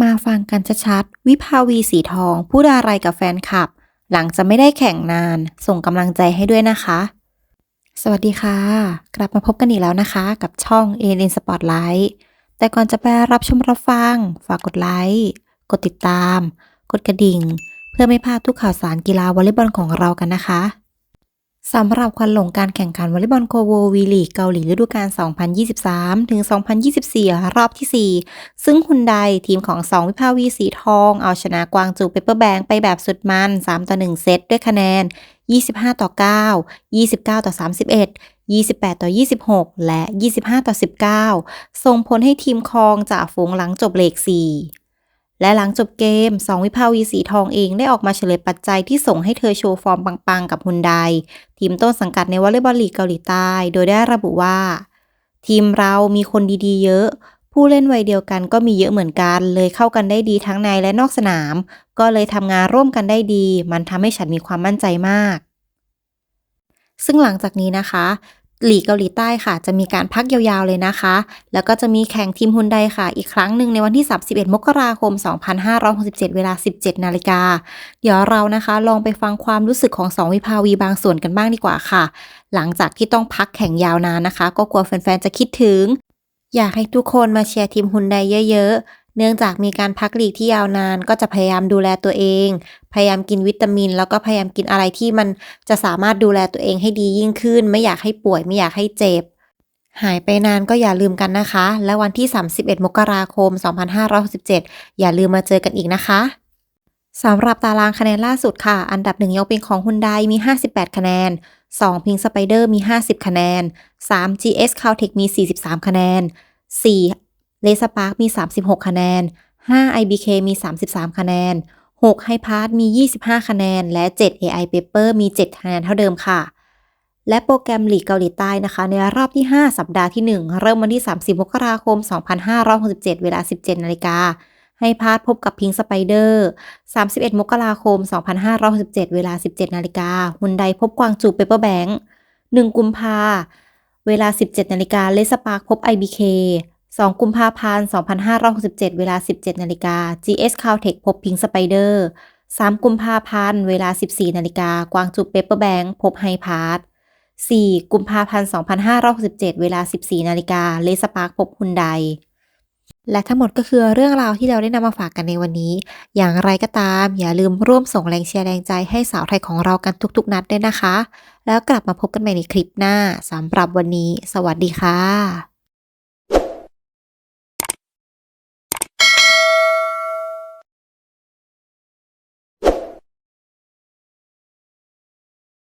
มาฟังกันชัดๆ วิภาวีสีทอง พูดอะไรกับแฟนคลับ หลังจะไม่ได้แข่งนาน ส่งกำลังใจให้ด้วยนะคะ สวัสดีค่ะ กลับมาพบกันอีกแล้วนะคะ กับช่อง a n n Spotlight แต่ก่อนจะไปรับชมรับฟัง ฝากกดไลค์ กดติดตาม กดกระดิ่ง เพื่อไม่พลาดทุกข่าวสารกีฬาวอลเลย์บอลของเรากันนะคะ สำหรับควันหลงการแข่งขันวอลเลย์บอลโคโววีลีกเกาหลีฤดูกาล 2023 ถึง 2024 รอบที่ 4 ซึ่งฮุนไดทีมของ 2 วิภาวีสีทอง เอาชนะกวางจูเปเปอร์แบงไปแบบสุดมัน 3 ต่อ 1 เซตด้วยคะแนน 25 ต่อ 9 29 ต่อ 31 28 ต่อ 26 และ 25 ต่อ 19 ส่งผลให้ทีมคองจาฝูงหลังจบเลก4 และหลังจบเกม 2 วิภาวีสีทองเองได้ออกมาเฉลยปัจจัยที่ส่งให้เธอโชว์ฟอร์มปังๆ กับฮุนไดทีมต้นสังกัดในวอลเลย์บอลลีกเกาหลีใต้ โดยได้ระบุว่า ทีมเรามีคนดีๆ เยอะ ผู้เล่นวัยเดียวกันก็มีเยอะเหมือนกัน เลยเข้ากันได้ดีทั้งในและนอกสนาม ก็เลยทำงานร่วมกันได้ดี มันทำให้ฉันมีความมั่นใจมากซึ่งหลังจากนี้นะคะ หลีกเกาหลีใต้ค่ะ จะมีการพักยาวๆเลยนะคะ แล้วก็จะมีแข่งทีมฮุนไดค่ะ อีกครั้งหนึ่งในวันที่ 31 มกราคม 2567 เวลา 17 นาฬิกา เดี๋ยวเรานะคะ ลองไปฟังความรู้สึกของ 2 วิภาวีบางส่วนกันบ้างดีกว่าค่ะ หลังจากที่ต้องพักแข่งยาวนานนะคะ ก็กลัวแฟนๆ จะคิดถึง อยากให้ทุกคนมาเชียร์ทีมฮุนไดเยอะๆ เนื่องจากมีการพักหลีกที่ยาวนานก็จะพยายามดูแลตัวเอง พยายามกินวิตามิน แล้วก็พยายามกินอะไรที่มันจะสามารถดูแลตัวเองให้ดียิ่งขึ้น ไม่อยากให้ป่วยไม่อยากให้เจ็บ หายไปนานก็อย่าลืมกันนะคะ และวันที่ 31 มกราคม 2567 อย่าลืมมาเจอกันอีกนะคะสำหรับตารางคะแนนล่าสุดค่ะ อันดับหนึ่งยังเป็นของฮุนไดมี 58 คะแนน2พิงสไปเดอร์มี 50 คะแนน 3 GS Caltech มี 43 คะแนน 4 เลสปาร์กมี 36 คะแนน 5 IBK มี 33 คะแนน 6 High Pass มี 25 คะแนน และ 7 AI Paper มี 7 คะแนนเท่าเดิมค่ะ และโปรแกรมลีกเกาหลีใต้นะคะ ในรอบที่ 5 สัปดาห์ที่ 1 เริ่มวันที่ 30 มกราคม 2567 เวลา 17 นาฬิกาให้พาดพบกับพิงสไปเดอร์ 31 มกราคม 2567 เวลา 17 นาฬิกาฮุนไดพบกวางจูเปเปอร์แบงค์1กุมภาเวลา 17 นาฬิกาเลสปาร์กพบ IBK 2 กุมภาพันธ์ 2567 เวลา 17 นาฬิกา GS Caltech พบพิงสไปเดอร์ 3 กุมภาพันธ์ เวลา 14 นาฬิกา กวางจูเปเปอร์แบงค์พบไฮพาร์ท 4 กุมภาพันธ์ 2567 เวลา 14 นาฬิกา เลสปาร์กพบฮุนไดและทั้งหมดก็คือเรื่องราวที่เราได้นำมาฝากกันในวันนี้ อย่างไรก็ตาม อย่าลืมร่วมส่งแรงเชียร์แรงใจให้สาวไทยของเรากันทุกๆ นัดด้วยนะคะ แล้วกลับมาพบกันใหม่ในคลิปหน้าสำหรับวันนี้ สวัสดีค่ะ